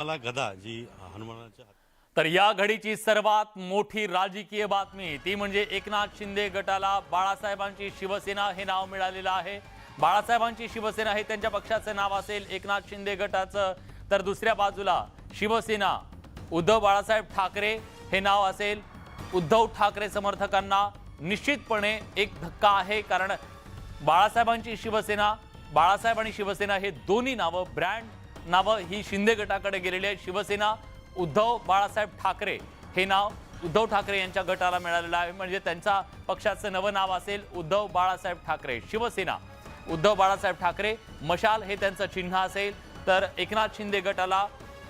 मला गदा जी हनुमानाच्या तर या घडीची सर्वात मोठी राजकीय बातमी ती म्हणजे एकनाथ शिंदे गटाला बाळासाहेबांची शिवसेना हे नाव मिळालेलं आहे. बाळासाहेबांची शिवसेना हे त्यांच्या पक्षाचं नाव असेल एकनाथ शिंदे गटाचं. तर दुसऱ्या बाजूला शिवसेना उद्धव बाळासाहेब ठाकरे हे नाव असेल. उद्धव ठाकरे समर्थकांना निश्चितपणे एक धक्का आहे कारण बाळासाहेबांची शिवसेना बाळासाहेब आणि शिवसेना हे दोन्ही नावं ब्रँड नावं ही शिंदे गटाकडे गेलेली आहे शिवसेना उद्धव बाळासाहेब ठाकरे हे नाव उद्धव ठाकरे यांच्या गटाला मिळालेलं आहे. म्हणजे त्यांचा पक्षाचं नवं नाव असेल उद्धव बाळासाहेब ठाकरे. शिवसेना उद्धव बाळासाहेब ठाकरे मशाल हे त्यांचं चिन्ह असेल. तर एकनाथ शिंदे गटाला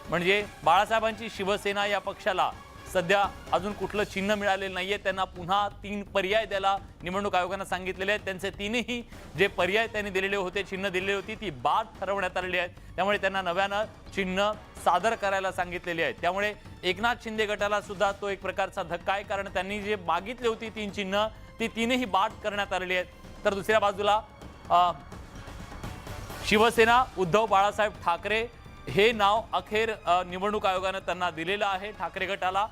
म्हणजे बाळासाहेबांची शिवसेना या पक्षाला सध्या अजून कुठलं चिन्ह मिळालेलं नाही आहे त्यांना पुन्हा तीन पर्याय द्यायला निवडणूक आयोगानं सांगितलेले आहेत. त्यांचे तीनही जे पर्याय त्यांनी दिलेले होते चिन्ह दिलेली होती ती बाद ठरवण्यात आलेली आहेत. त्यामुळे त्यांना नव्यानं चिन्ह सादर करायला सांगितलेली आहेत. त्यामुळे एकनाथ शिंदे गटाला सुद्धा तो एक प्रकारचा धक्का आहे. कारण त्यांनी जे मागितली होती तीन चिन्ह ती तीनही बाद करण्यात आलेली आहेत. तर दुसऱ्या बाजूला शिवसेना उद्धव बाळासाहेब ठाकरे हे नाव अखेर निवडणूक आयोगानं त्यांना दिलेलं आहे. ठाकरे गटाला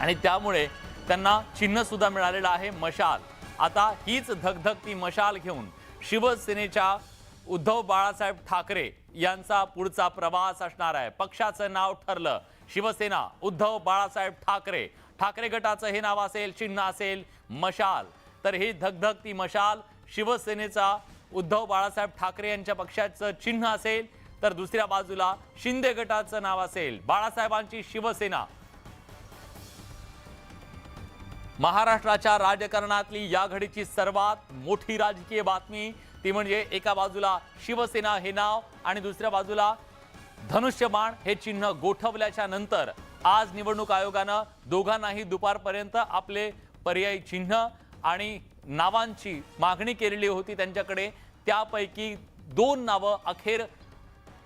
आणि त्यामुळे त्यांना चिन्हसुद्धा मिळालेलं आहे मशाल. आता हीच धगधग ती मशाल घेऊन शिवसेनेच्या उद्धव बाळासाहेब ठाकरे यांचा पुढचा प्रवास असणार आहे. पक्षाचं नाव ठरलं. शिवसेना उद्धव बाळासाहेब ठाकरे. ठाकरे गटाचं हे नाव असेल चिन्ह असेल मशाल. तर ही धगधग ती मशाल शिवसेनेचा उद्धव बाळासाहेब ठाकरे यांच्या पक्षाचं चिन्ह असेल. तर दुसऱ्या बाजूला शिंदे गटाचं नाव असेल. बाळासाहेबांची शिवसेना. महाराष्ट्राच्या राजकारणातली या घडीची सर्वात मोठी राजकीय बातमी ती म्हणजे एका बाजूला शिवसेना हे नाव आणि दुसऱ्या बाजूला धनुष्यबाण हे चिन्ह गोठवल्याच्या नंतर आज निवडणूक आयोगानं दोघांनाही दुपारपर्यंत आपले पर्यायी चिन्ह आणि नावांची मागणी केलेली होती त्यांच्याकडे. त्यापैकी दोन नावं अखेर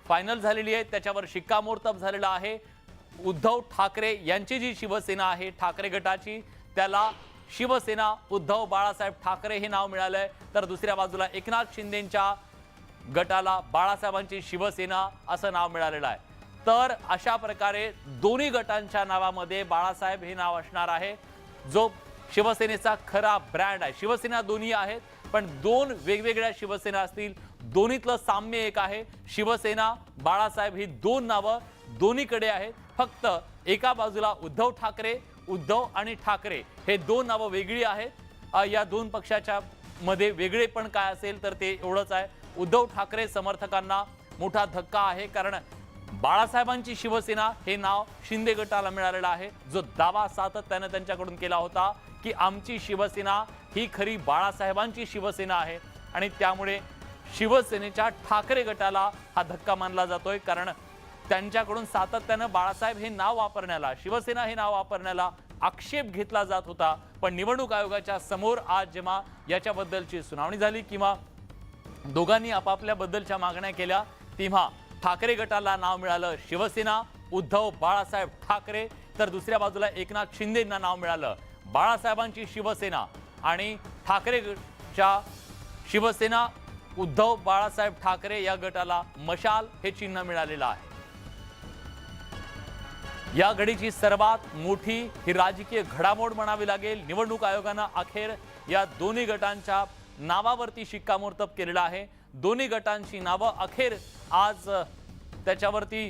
फायनल झालेली आहेत. त्याच्यावर शिक्कामोर्तब झालेला आहे. उद्धव ठाकरे यांची जी शिवसेना आहे ठाकरे गटाची त्याला शिवसेना उद्धव बाळासाहेब ठाकरे हे नाव मिळालंय. तर दुसऱ्या बाजूला एकनाथ शिंदेच्या गटाला बाळासाहेबांची शिवसेना असं नाव मिळालेलं आहे. तर अशा प्रकारे दोन्ही गटांच्या नावामध्ये बाळासाहेब हे नाव असणार आहे. जो शिवसेनेचा खरा ब्रँड आहे. शिवसेना दोन्ही आहेत पण दोन वेगवेगळ्या शिवसेना असतील. दोन्हीतलं साम्य एक आहे. शिवसेना बाळासाहेब ही दोन नावं दोन्हीकडे आहेत. फक्त एका बाजूला उद्धव ठाकरे उद्धव आणि ठाकरे हे दोन नावं वेगळी आहेत. या दोन पक्षाच्या मध्ये वेगळे पण काय असेल तर ते एवढंच आहे. उद्धव ठाकरे समर्थकांना मोठा धक्का आहे कारण बाळासाहेबांची शिवसेना हे नाव शिंदे गटाला मिळालेलं आहे. जो दावा सातत्यानं त्यांच्याकडून केला होता की आमची शिवसेना ही खरी बाळासाहेबांची शिवसेना आहे आणि त्यामुळे शिवसेनेच्या ठाकरे गटाला हा धक्का मानला जातोय. कारण त्यांच्याकडून सातत्यानं बाळासाहेब हे नाव वापरण्याला शिवसेना हे नाव वापरण्याला आक्षेप घेतला जात होता. पण निवडणूक आयोगाच्या समोर आज जेव्हा याच्याबद्दलची सुनावणी झाली किंवा दोघांनी आपापल्याबद्दलच्या मागण्या केल्या तेव्हा ठाकरे गटाला नाव मिळालं शिवसेना उद्धव बाळासाहेब ठाकरे तर दुसऱ्या बाजूला एकनाथ शिंदेंना नाव मिळालं बाळासाहेबांची शिवसेना आणि ठाकरेच्या शिवसेना उद्धव बाळासाहेब ठाकरे या गटाला मशाल हे चिन्ह मिळालेलं आहे. या घडीची सर्वात मोठी ही राजकीय घडामोड म्हणावी लागेल. निवडणूक आयोगानं अखेर या दोन्ही गटांच्या नावावरती शिक्कामोर्तब केलेलं आहे. दोन्ही गटांची नावं अखेर आज त्याच्यावरती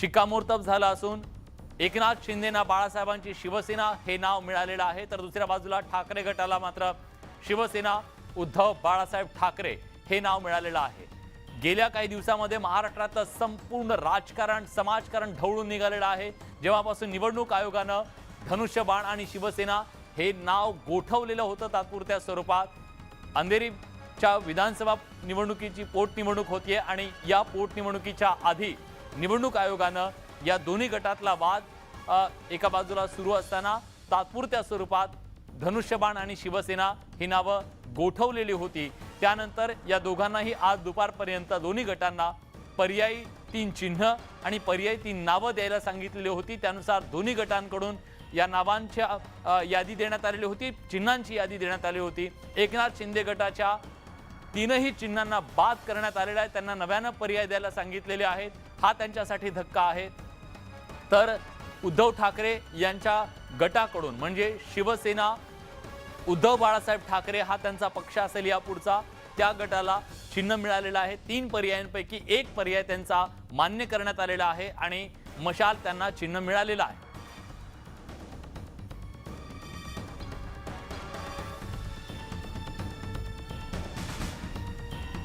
शिक्कामोर्तब झालं असून एकनाथ शिंदेना बाळासाहेबांची शिवसेना हे नाव मिळालेलं आहे. तर दुसऱ्या बाजूला ठाकरे गटाला मात्र शिवसेना उद्धव बाळासाहेब ठाकरे हे नाव मिळालेलं आहे. गेल्या काही दिवसामध्ये महाराष्ट्रातलं संपूर्ण राजकारण समाजकारण ढवळून निघालेलं आहे. जेव्हापासून निवडणूक आयोगानं धनुष्यबाण आणि शिवसेना हे नाव गोठवलेलं होतं तात्पुरत्या स्वरूपात. अंधेरीच्या विधानसभा निवडणुकीची पोटनिवडणूक होतीये आणि या पोटनिवडणुकीच्या आधी निवडणूक आयोगानं या दोन्ही गटातला वाद एका बाजूला सुरू असताना तात्पुरत्या स्वरूपात धनुष्यबाण आणि शिवसेना ही नावं गोठवलेली होती. त्यानंतर या दोघांनाही आज दुपारपर्यंत दोन्ही गटांना पर्यायी तीन चिन्ह आणि पर्यायी तीन नावं द्यायला सांगितलेली होती. त्यानुसार दोन्ही गटांकडून या नावांच्या यादी देण्यात आलेली होती चिन्हांची यादी देण्यात आली होती. एकनाथ शिंदे गटाच्या तीनही चिन्हांना बाद करण्यात आलेला आहे. त्यांना नव्यानं पर्याय द्यायला सांगितलेले आहेत. हा त्यांच्यासाठी धक्का आहे. तर उद्धव ठाकरे यांच्या गटाकडून म्हणजे शिवसेना उद्धव बाळासाहेब ठाकरे हा त्यांचा पक्ष असेल या पुढचा त्या गटाला चिन्ह मिळालेलं आहे. तीन पर्यायांपैकी एक पर्याय त्यांचा मान्य करण्यात आलेला आहे आणि मशाल त्यांना चिन्ह मिळालेलं आहे.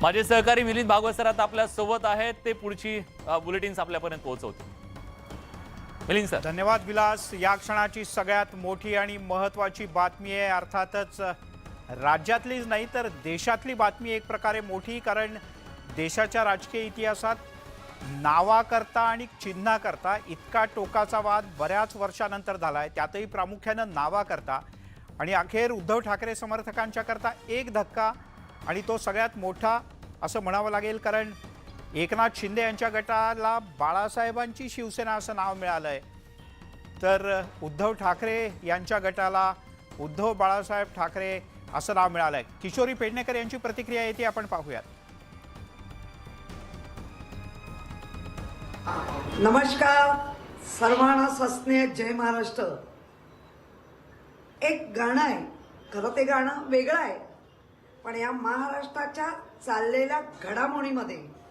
माझे सहकारी मिलिंद भागवत सर आता आपल्यासोबत आहेत. ते पुढची बुलेटिन्स आपल्यापर्यंत पोहोचवतील. मिलिंद सर. धन्यवाद विलास. या क्षणाची सगळ्यात मोठी आणि महत्वाची बातमी आहे अर्थातच राज्यातलीच नाही तर देशातली बातमी एक प्रकारे मोठी कारण देशाच्या राजकीय इतिहासात नावाकरता आणि चिन्हाकरता इतका टोकाचा वाद बऱ्याच वर्षानंतर झाला आहे त्यातही प्रामुख्यानं नावाकरता. आणि अखेर उद्धव ठाकरे समर्थकांच्या करता एक धक्का आणि तो सगळ्यात मोठा असं म्हणावं लागेल कारण एकनाथ शिंदे यांच्या गटाला बाळासाहेबांची शिवसेना असं नाव मिळालं आहे तर उद्धव ठाकरे यांच्या गटाला उद्धव बाळासाहेब ठाकरे असं नाव मिळालं आहे किशोरी पेडणेकर यांची प्रतिक्रिया येते आपण पाहूयात. नमस्कार. सर्वांना सस्ने जय महाराष्ट्र. एक गाणं आहे. खरं ते गाणं वेगळं आहे. पण या महाराष्ट्राच्या चाललेल्या घडामोडीमध्ये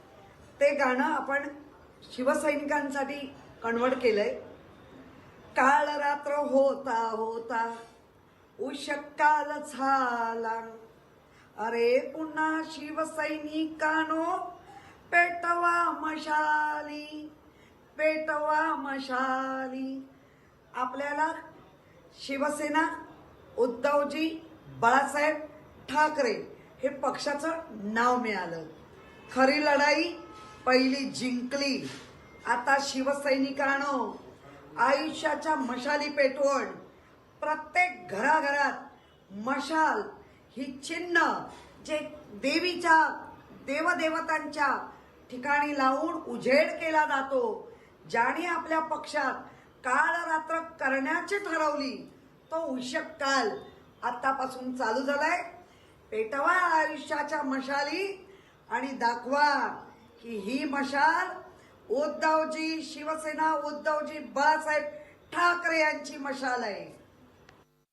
ते गाणं आपण शिवसैनिकांसाठी कन्वर्ट केलंय. काळ रात्र होता होता उशकाल झाला. अरे पुन्हा शिवसैनिकानो पेटवा मशाली पेटवा मशाली. आपल्याला शिवसेना उद्धवजी बाळासाहेब ठाकरे हे पक्षाचं नाव मिळालं. खरी लढाई पहिली जिंकली. आता शिवसैनिकांनो आयुष्याच्या मशाली पेटवण प्रत्येक घराघरात मशाल ही चिन्ह जे देवीच्या देवदेवतांच्या ठिकाणी लावून उजेड केला जातो ज्याने आपल्या पक्षात काळ रात्र करण्याची ठरवली तो उषक काल आतापासून चालू झालाय. पेटवा आयुष्याच्या मशाली आणि दाखवा. की ही मशाल उद्धवजी शिवसेना उद्धवजी बाळासाहेब ठाकरे यांची मशाल आहे.